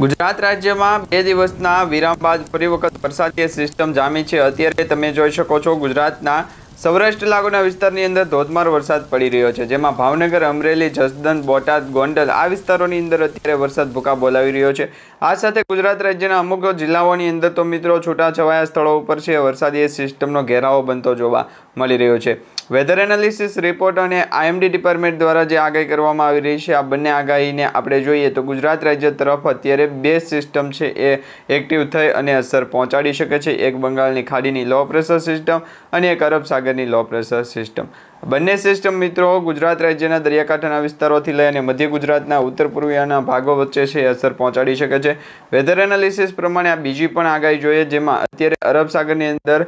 ગુજરાત રાજ્યમાં બે દિવસના વિરામ બાદ ફરી વખત વરસાદીય સિસ્ટમ જામી છે. અત્યારે તમે જોઈ શકો છો ગુજરાતના સૌરાષ્ટ્ર લાગુના વિસ્તારની અંદર ધોધમાર વરસાદ પડી રહ્યો છે. જેમાં ભાવનગર, અમરેલી જસદન બોટાદ, ગોંડલ આ વિસ્તારોની અંદર અત્યારે વરસાદ ભૂકા બોલાવી રહ્યો છે. આ સાથે ગુજરાત રાજ્યના અમુક જિલ્લાઓની અંદર તો મિત્રો છૂટાછવાયા સ્થળો ઉપર છે. વરસાદી સિસ્ટમનો ઘેરાવો બનતો જોવા મળી રહ્યો છે. વેધર એનાલિસિસ રિપોર્ટ અને આઈએમડી ડિપાર્ટમેન્ટ દ્વારા જે આગાહી કરવામાં આવી રહી છે, આ બંને આગાહીને આપણે જોઈએ તો ગુજરાત રાજ્ય તરફ અત્યારે બે સિસ્ટમ છે એ એક્ટિવ થઈ અને અસર પહોંચાડી શકે છે. એક બંગાળની ખાડીની લો પ્રેશર સિસ્ટમ અને એક અરબ સાગરની લો પ્રેશર સિસ્ટમ બંને સિસ્ટમ મિત્રો ગુજરાત રાજ્યના દરિયાકાંઠાના વિસ્તારોથી લઈ અને મધ્ય ગુજરાતના ઉત્તર પૂર્વીયના ભાગો વચ્ચે છે અસર પહોંચાડી શકે છે. વેધર એનાલિસિસ પ્રમાણે આ બીજી પણ આગાહી જોઈએ, જેમાં અત્યારે અરબ સાગરની અંદર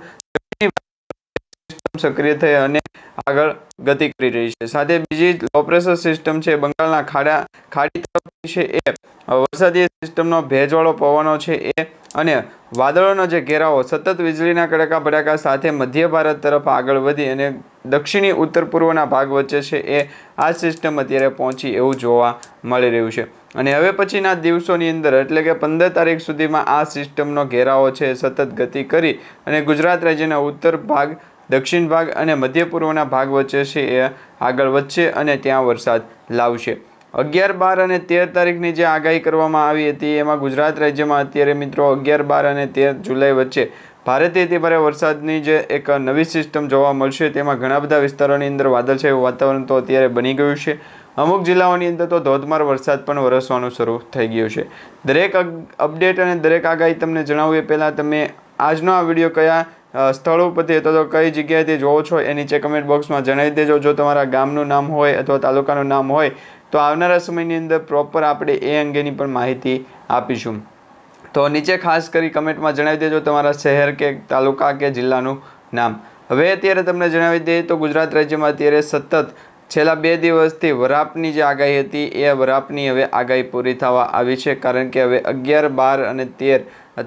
સક્રિય થઈ અને આગળ ગતિ કરી રહી છે. સાથે બીજી લો પ્રેશર સિસ્ટમ છે બંગાળના ખાડા, ખાડી તરફથી છે એ વરસાદી સિસ્ટમનો ભેજવાળો પવનો છે એ અને વાદળોનો જે ઘેરાવો સતત વીજળીના કડકા ભડાકા સાથે મધ્ય ભારત તરફ આગળ વધી અને દક્ષિણી ઉત્તર પૂર્વના ભાગ વચ્ચે છે એ આ સિસ્ટમ અત્યારે પહોંચી એવું જોવા મળી રહ્યું છે. અને હવે પછીના દિવસોની અંદર એટલે કે પંદર તારીખ સુધીમાં આ સિસ્ટમનો ઘેરાવો છે સતત ગતિ કરી અને ગુજરાત રાજ્યના ઉત્તર ભાગ દક્ષિણ ભાગ અને મધ્ય પૂર્વના ભાગ વચ્ચે છે એ આગળ વધશે અને ત્યાં વરસાદ લાવશે. અગિયાર બાર અને તેર તારીખની જે આગાહી કરવામાં આવી હતી, એમાં ગુજરાત રાજ્યમાં અત્યારે મિત્રો અગિયાર બાર અને તેર જુલાઈ વચ્ચે ભારેથી તે ભારે વરસાદની જે એક નવી સિસ્ટમ જોવા મળશે, તેમાં ઘણા બધા વિસ્તારોની અંદર વાદળછાયું વાતાવરણ તો અત્યારે બની ગયું છે. અમુક જિલ્લાઓની અંદર તો ધોધમાર વરસાદ પણ વરસવાનું શરૂ થઈ ગયું છે. દરેક અપડેટ અને દરેક આગાહી તમને જણાવું એ પહેલાં તમે આજનો આ વીડિયો કયા સ્થળ પરથી અથવા તો કઈ જગ્યાએથી જોવો છો, એ નીચે કમેન્ટ બોક્સમાં જણાવી દેજો. જો તમારા ગામનું નામ હોય અથવા તાલુકાનું નામ હોય, તો આવનારા સમયની અંદર પ્રોપર આપણે એ અંગેની પણ માહિતી આપીશું. તો નીચે ખાસ કરી કમેન્ટમાં જણાવી દેજો તમારા શહેર કે તાલુકા કે જિલ્લાનું નામ. હવે અત્યારે તમને જણાવી દઈએ તો ગુજરાત રાજ્યમાં અત્યારે સતત છેલ્લા બે દિવસથી વરાપની જે આગાહી હતી એ વરાપની હવે આગાહી પૂરી થવા આવી છે, કારણ કે હવે અગિયાર, બાર અને તેર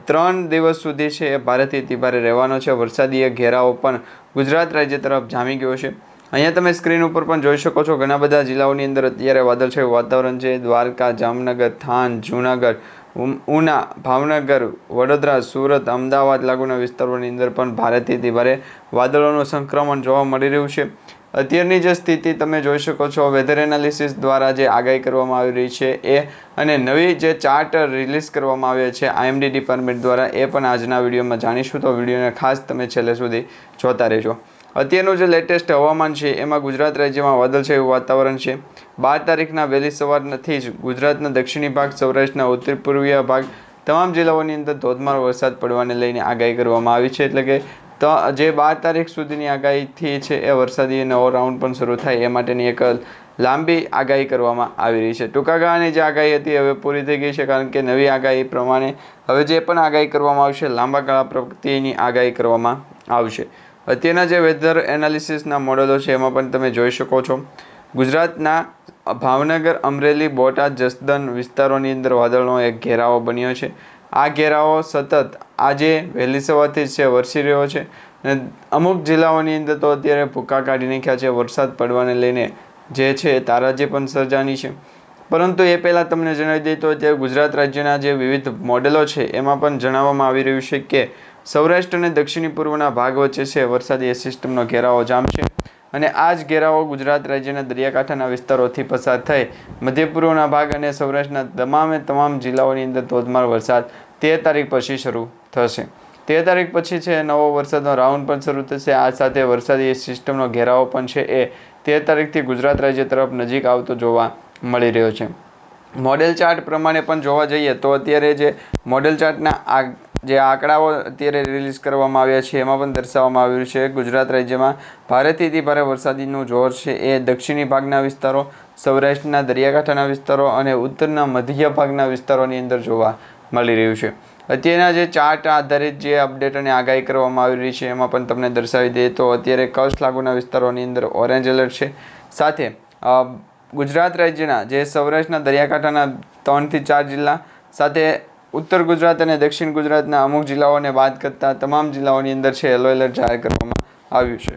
ત્રણ દિવસ સુધી છે એ ભારેથી તિભારે રહેવાનો છે. વરસાદીય ઘેરાવો પણ ગુજરાત રાજ્ય તરફ જામી ગયો છે. અહીંયા તમે સ્ક્રીન ઉપર પણ જોઈ શકો છો, ઘણા બધા જિલ્લાઓની અંદર અત્યારે વાદળછાયું વાતાવરણ છે, દ્વારકા, જામનગર, થાન, જૂનાગઢ ઉના, ભાવનગર, વડોદરા, સુરત, અમદાવાદ લાગુના વિસ્તારોની અંદર પણ ભારેથી ભારે વાદળોનું સંક્રમણ જોવા મળી રહ્યું છે. અત્યારની જે સ્થિતિ તમે જોઈ શકો છો વેધર એનાલિસિસ દ્વારા જે આગાહી કરવામાં આવી રહી છે એ અને નવી જે ચાર્ટ રિલીઝ કરવામાં આવ્યા છે આઈએમડી ડિપાર્ટમેન્ટ દ્વારા એ પણ આજના વિડીયોમાં જાણીશું. તો વિડીયોને ખાસ તમે છેલ્લે સુધી જોતા રહેજો. અત્યારનું જે લેટેસ્ટ હવામાન છે, એમાં ગુજરાત રાજ્યમાં વાદળછાયું વાતાવરણ છે. બાર તારીખના વહેલી સવારથી જ ગુજરાતના દક્ષિણી ભાગ, સૌરાષ્ટ્રના ઉત્તર પૂર્વીય ભાગ, તમામ જિલ્લાઓની અંદર ધોધમાર વરસાદ પડવાને લઈને આગાહી કરવામાં આવી છે. એટલે કે તો, જે બાર તારીખ સુધીની આગાહીથી છે, એ વરસાદી નવો રાઉન્ડ પણ શરૂ થાય એ માટેની એક લાંબી આગાહી કરવામાં આવી રહી છે. ટૂંકા ગાળાની જે આગાહી હતી હવે પૂરી થઈ ગઈ છે, કારણ કે નવી આગાહી પ્રમાણે હવે જે પણ આગાહી કરવામાં આવશે, લાંબા ગાળા પ્રગતિની આગાહી કરવામાં આવશે. અત્યારના જે વેધર એનાલિસિસના મોડેલો છે, એમાં પણ તમે જોઈ શકો છો. ગુજરાતના ભાવનગર, અમરેલી, બોટાદ જસદન વિસ્તારોની અંદર વાદળનો એક ઘેરાવો બન્યો છે. આ ઘેરાવો સતત આજે વહેલી સવારથી જ છે, વરસી રહ્યો છે. અને અમુક જિલ્લાઓની અંદર તો અત્યારે ભૂકા કાઢી નાખ્યા છે, વરસાદ પડવાને લઈને જે છે તારાજી પણ સર્જાની છે. પરંતુ એ પહેલાં તમને જણાવી દઈએ તો અત્યારે ગુજરાત રાજ્યના જે વિવિધ મોડેલો છે, એમાં પણ જણાવવામાં આવી રહ્યું છે કે સૌરાષ્ટ્ર અને દક્ષિણી પૂર્વના ભાગ વચ્ચે છે. વરસાદી સિસ્ટમનો ઘેરાવો જામશે અને આ જ ઘેરાવો ગુજરાત રાજ્યના દરિયાકાંઠાના વિસ્તારોથી પસાર થઈ મધ્ય પૂર્વના ભાગ અને સૌરાષ્ટ્રના તમામે તમામ જિલ્લાઓની અંદર ધોધમાર વરસાદ તેર તારીખ પછી શરૂ થશે. તેર તારીખ પછી છે નવો વરસાદનો રાઉન્ડ પણ શરૂ થશે. આ સાથે વરસાદી સિસ્ટમનો ઘેરાવો પણ છે એ તેર તારીખથી ગુજરાત રાજ્ય તરફ નજીક આવતો જોવા મળી રહ્યો છે. મોડેલ ચાર્ટ પ્રમાણે પણ જોવા જઈએ તો અત્યારે જે મોડેલ ચાર્ટના આ જે આંકડાઓ અત્યારે રિલીઝ કરવામાં આવ્યા છે, એમાં પણ દર્શાવવામાં આવ્યું છે, ગુજરાત રાજ્યમાં ભારેથી ભારે વરસાદીનું જોર છે. એ દક્ષિણી ભાગના વિસ્તારો, સૌરાષ્ટ્રના દરિયાકાંઠાના વિસ્તારો અને ઉત્તરના મધ્ય ભાગના વિસ્તારોની અંદર જોવા મળી રહ્યું છે. અત્યારના જે ચાર્ટ આધારિત જે અપડેટ અને આગાહી કરવામાં આવી રહી છે, એમાં પણ તમને દર્શાવી દઈએ તો અત્યારે કચ્છ લાગુના વિસ્તારોની અંદર ઓરેન્જ એલર્ટ છે. સાથે ગુજરાત રાજ્યના જે સૌરાષ્ટ્રના દરિયાકાંઠાના ત્રણથી ચાર જિલ્લા, સાથે ઉત્તર ગુજરાત અને દક્ષિણ ગુજરાતના અમુક જિલ્લાઓને બાદ કરતા તમામ જિલ્લાઓની અંદર છે યલો એલર્ટ જાહેર કરવામાં આવ્યું છે.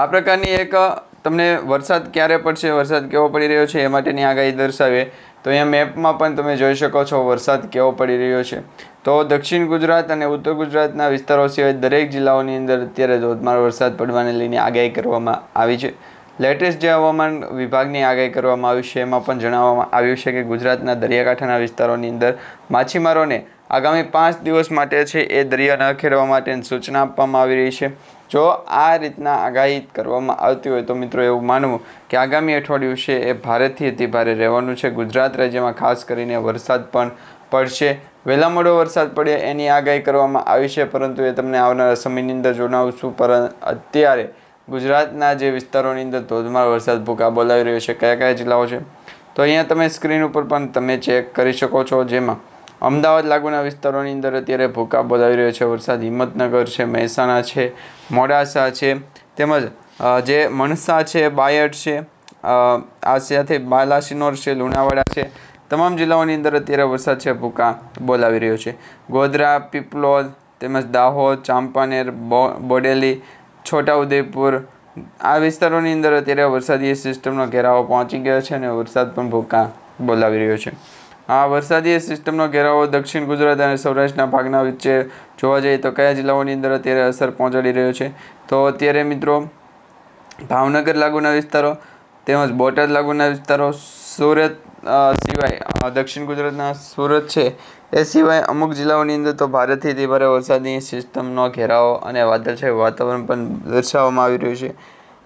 આ પ્રકારની એક તમને વરસાદ ક્યારે પડશે, વરસાદ કેવો પડી રહ્યો છે એ માટેની આગાહી દર્શાવે તો અહીંયા મેપમાં પણ તમે જોઈ શકો છો વરસાદ કેવો પડી રહ્યો છે. તો દક્ષિણ ગુજરાત અને ઉત્તર ગુજરાતના વિસ્તારો સિવાય દરેક જિલ્લાઓની અંદર અત્યારે ધોધમાર વરસાદ પડવાને લઈને આગાહી કરવામાં આવી છે. લેટેસ્ટ જે હવામાન વિભાગની આગાહી કરવામાં આવી છે, એમાં પણ જણાવવામાં આવ્યું છે કે ગુજરાતના દરિયાકાંઠાના વિસ્તારોની અંદર માછીમારોને આગામી પાંચ દિવસ માટે છે એ દરિયા ન ખેડવા માટેની સૂચના આપવામાં આવી રહી છે. જો આ રીતના આગાહી કરવામાં આવતી હોય તો મિત્રો એવું માનવું કે આગામી અઠવાડિયું છે એ ભારેથી અતિ ભારે રહેવાનું છે. ગુજરાત રાજ્યમાં ખાસ કરીને વરસાદ પણ પડશે. વહેલા મોડો વરસાદ પડે એની આગાહી કરવામાં આવી છે, પરંતુ એ તમને આવનારા સમયની અંદર જણાવશું. પર અત્યારે ગુજરાતના જે વિસ્તારોની અંદર ધોધમાર વરસાદ ભૂકા બોલાવી રહ્યો છે, કયા કયા જિલ્લાઓ છે? તો અહીંયા તમે સ્ક્રીન ઉપર પણ તમે ચેક કરી શકો છો જેમાં અમદાવાદ લાગુના વિસ્તારોની અંદર અત્યારે ભૂકા બોલાવી રહ્યો છે વરસાદ. હિંમતનગર છે, મહેસાણા છે, મોડાસા છે, તેમજ જે મણસા છે, બાયડ છે આ સાથે બાલાસિનોર છે, લુણાવાડા છે, તમામ જિલ્લાઓની અંદર અત્યારે વરસાદ છે ભૂકા બોલાવી રહ્યો છે. ગોધરા, પીપલોદ, તેમજ દાહોદ, ચાંપાનેર બોડેલી છોટાઉદેપુર. આ વિસ્તારોની અંદર અત્યારે વરસાદી સિસ્ટમનો ઘેરાવો પહોંચી ગયો છે અને વરસાદ પણ ભૂકા બોલાવી રહ્યો છે. આ વરસાદી સિસ્ટમનો ઘેરાવો દક્ષિણ ગુજરાત અને સૌરાષ્ટ્રના ભાગના વચ્ચે જોવા જઈએ તો કયા જિલ્લાઓની અંદર અત્યારે અસર પહોંચાડી રહ્યો છે? તો અત્યારે મિત્રો, ભાવનગર લાગુના વિસ્તારો તેમજ બોટાદ લાગુના વિસ્તારો સુરત સિવાય દક્ષિણ ગુજરાતના સુરત છે. એ સિવાય અમુક જિલ્લાઓની અંદર તો ભારેથી અતિ ભારે વરસાદની સિસ્ટમનો ઘેરાવો અને વાદળછાયું વાતાવરણ પણ દર્શાવવામાં આવી રહ્યું છે.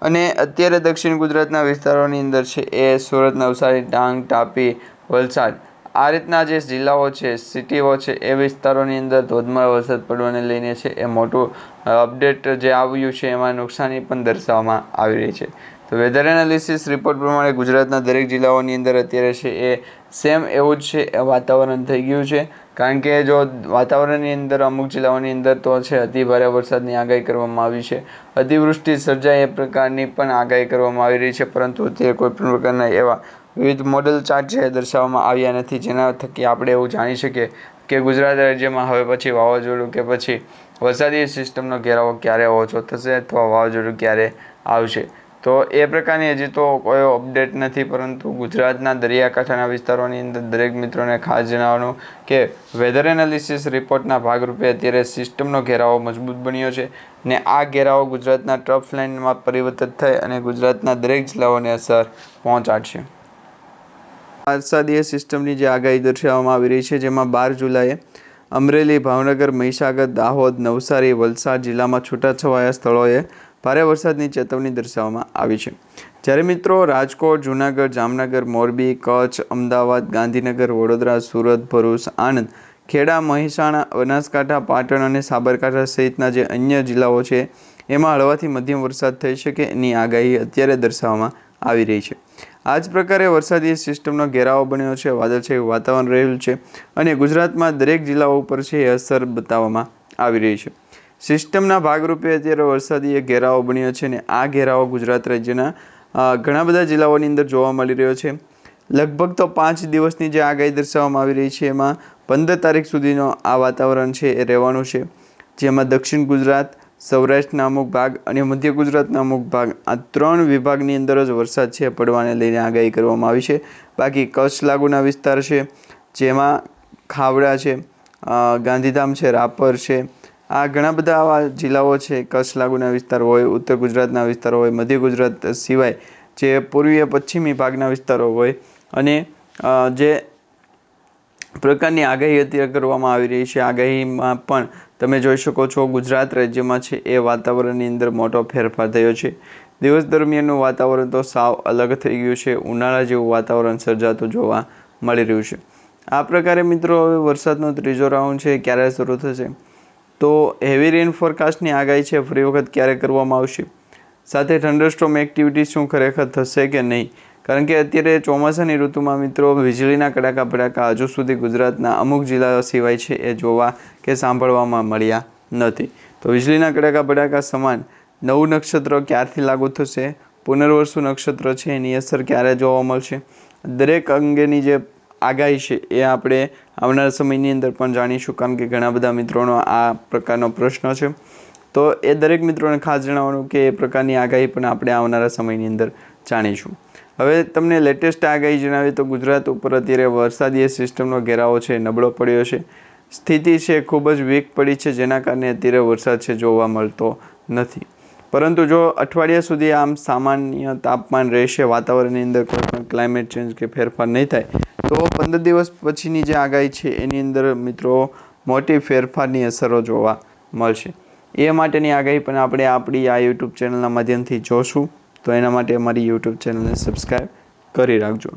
અને અત્યારે દક્ષિણ ગુજરાતના વિસ્તારોની અંદર છે એ સુરત નવસારી ડાંગ, તાપી, વલસાડ આ રીતના જે જિલ્લાઓ છે, સિટીઓ છે, એ વિસ્તારોની અંદર ધોધમાર વરસાદ પડવાને લઈને છે, એ મોટું અપડેટ જે આવ્યું છે, એમાં નુકસાની પણ દર્શાવવામાં આવી રહી છે. તો વેધર એનાલિસિસ રિપોર્ટ પ્રમાણે ગુજરાતના દરેક જિલ્લાઓની અંદર અત્યારે છે, એ સેમ એવું જ છે, એ વાતાવરણ થઈ ગયું છે. કારણ કે જો વાતાવરણની અંદર, અમુક જિલ્લાઓની અંદર તો છે અતિભારે વરસાદની આગાહી કરવામાં આવી છે. અતિવૃષ્ટિ સર્જાય એ પ્રકારની પણ આગાહી કરવામાં આવી રહી છે, પરંતુ તે કોઈપણ પ્રકારના એવા વિવિધ મોડલ ચાર્ટ છે દર્શાવવામાં આવ્યા નથી, જેના થકી આપણે એવું જાણી શકીએ કે ગુજરાત રાજ્યમાં હવે પછી વાવાઝોડું કે પછી વરસાદી સિસ્ટમનો ઘેરાવો ક્યારે ઓછો થશે અથવા વાવાઝોડું ક્યારે આવશે. તો એ પ્રકારની હજી તો કોઈ અપડેટ નથી, પરંતુ ગુજરાતના દરિયાકાંઠાના વિસ્તારોની અંદર દરેક મિત્રોને ખાસ જણાવવાનું કે વેધર એનાલિસિસ રિપોર્ટના ભાગરૂપે અત્યારે સિસ્ટમનો ઘેરાવો મજબૂત બન્યો છે ને આ ઘેરાવો ગુજરાતના ટ્રફ લાઇનમાં પરિવર્તિત થઈ અને ગુજરાતના દરેક જિલ્લાઓને અસર પહોંચાડશે. વરસાદીય સિસ્ટમની જે આગાહી દર્શાવવામાં આવી રહી છે, જેમાં બાર જુલાઈએ અમરેલી, ભાવનગર, મહીસાગર, દાહોદ, નવસારી, વલસાડ જિલ્લામાં છૂટાછવાયા સ્થળોએ ભારે વરસાદની ચેતવણી દર્શાવવામાં આવી છે. જ્યારે મિત્રો રાજકોટ, જૂનાગઢ, જામનગર, મોરબી, કચ્છ, અમદાવાદ, ગાંધીનગર, વડોદરા, સુરત, ભરૂચ, આણંદ, ખેડા, મહેસાણા, બનાસકાંઠા, પાટણ અને સાબરકાંઠા સહિતના જે અન્ય જિલ્લાઓ છે, એમાં હળવાથી મધ્યમ વરસાદ થઈ શકે એની આગાહી અત્યારે દર્શાવવામાં આવી રહી છે. આ જ પ્રકારે વરસાદી સિસ્ટમનો ઘેરાવો બન્યો છે વાદળછાયું વાતાવરણ રહેલું છે અને ગુજરાતમાં દરેક જિલ્લાઓ ઉપર છે એ અસર બતાવવામાં આવી રહી છે. સિસ્ટમના ભાગરૂપે અત્યારે વરસાદી એક ઘેરાવો બન્યો છે અને આ ઘેરાવો ગુજરાત રાજ્યના ઘણા બધા જિલ્લાઓની અંદર જોવા મળી રહ્યો છે. લગભગ તો પાંચ દિવસની જે આગાહી દર્શાવવામાં આવી રહી છે, એમાં પંદર તારીખ સુધીનો આ વાતાવરણ છે એ રહેવાનું છે. જેમાં દક્ષિણ ગુજરાત સૌરાષ્ટ્રના અમુક ભાગ અને મધ્ય ગુજરાતના અમુક ભાગ. આ ત્રણ વિભાગની અંદર જ વરસાદ છે, પડવાને લઈને આગાહી કરવામાં આવી છે. બાકી કચ્છ લાગુના વિસ્તાર છે, જેમાં ખાવડા છે ગાંધીધામ છે, રાપર છે. આ ઘણા બધા આવા જિલ્લાઓ છે, કચ્છ લાગુના વિસ્તાર હોય, ઉત્તર ગુજરાતના વિસ્તારો હોય, મધ્ય ગુજરાત સિવાય જે પૂર્વીય પશ્ચિમી ભાગના વિસ્તારો હોય અને જે પ્રકારની આગાહી અત્યારે કરવામાં આવી રહી છે. આગાહીમાં પણ તમે જોઈ શકો છો ગુજરાત રાજ્યમાં છે એ વાતાવરણની અંદર મોટો ફેરફાર થયો છે. દિવસ દરમિયાનનું વાતાવરણ તો સાવ અલગ થઈ ગયું છે. ઉનાળા જેવું વાતાવરણ સર્જાતું જોવા મળી રહ્યું છે. આ પ્રકારે મિત્રો હવે વરસાદનો ત્રીજો રાઉન્ડ છે ક્યારે શરૂ થશે? તો હેવી રેન ફોરકાસ્ટની આગાહી છે. ફરી વખત ક્યારે કરવામાં આવશે? સાથે થંડરસ્ટોમ એક્ટિવિટી શું ખરેખર થશે કે નહીં? કારણ કે અત્યારે ચોમાસાની ઋતુમાં મિત્રો વીજળીના કડાકા ભડાકા હજુ સુધી ગુજરાતના અમુક જિલ્લાઓ સિવાય છે એ જોવા કે સાંભળવામાં મળ્યા નથી. તો વીજળીના કડાકા ભડાકા સમાન નવું નક્ષત્ર ક્યારથી લાગુ થશે? પુનર્વસુ નક્ષત્ર છે એની અસર ક્યારે જોવા મળશે? દરેક અંગેની જે આગાહી છે એ આપણે આવનાર સમયની અંદર પણ જાણીશું, કારણ કે ઘણા બધા મિત્રોનો આ પ્રકારનો પ્રશ્ન છે. તો એ દરેક મિત્રોને ખાસ જણાવવાનું કે એ પ્રકારની આગાહી પણ આપણે આવનારા સમયની અંદર જાણીશું. હવે તમને લેટેસ્ટ આગાહી જણાવીએ તો ગુજરાત ઉપર અત્યારે વરસાદીય સિસ્ટમનો ઘેરાવો છે, નબળો પડ્યો છે. સ્થિતિ છે ખૂબ જ વીક પડી છે, જેના કારણે અત્યારે વરસાદ છે જોવા મળતો નથી. પરંતુ જો અઠવાડિયા સુધી આમ સામાન્ય તાપમાન રહેશે, વાતાવરણની અંદર કોઈ પણ ક્લાઇમેટ ચેન્જ કે ફેરફાર નહીં થાય, તો પંદર દિવસ પછીની જે આગાહી છે, એની અંદર મિત્રો મોટી ફેરફારની અસરો જોવા મળશે. એ માટેની આગાહી પણ આપણે આપણી આ યુટ્યુબ ચેનલના માધ્યમથી જોશું. તો એના માટે અમારી યુટ્યુબ ચેનલને સબસ્ક્રાઈબ કરી રાખજો.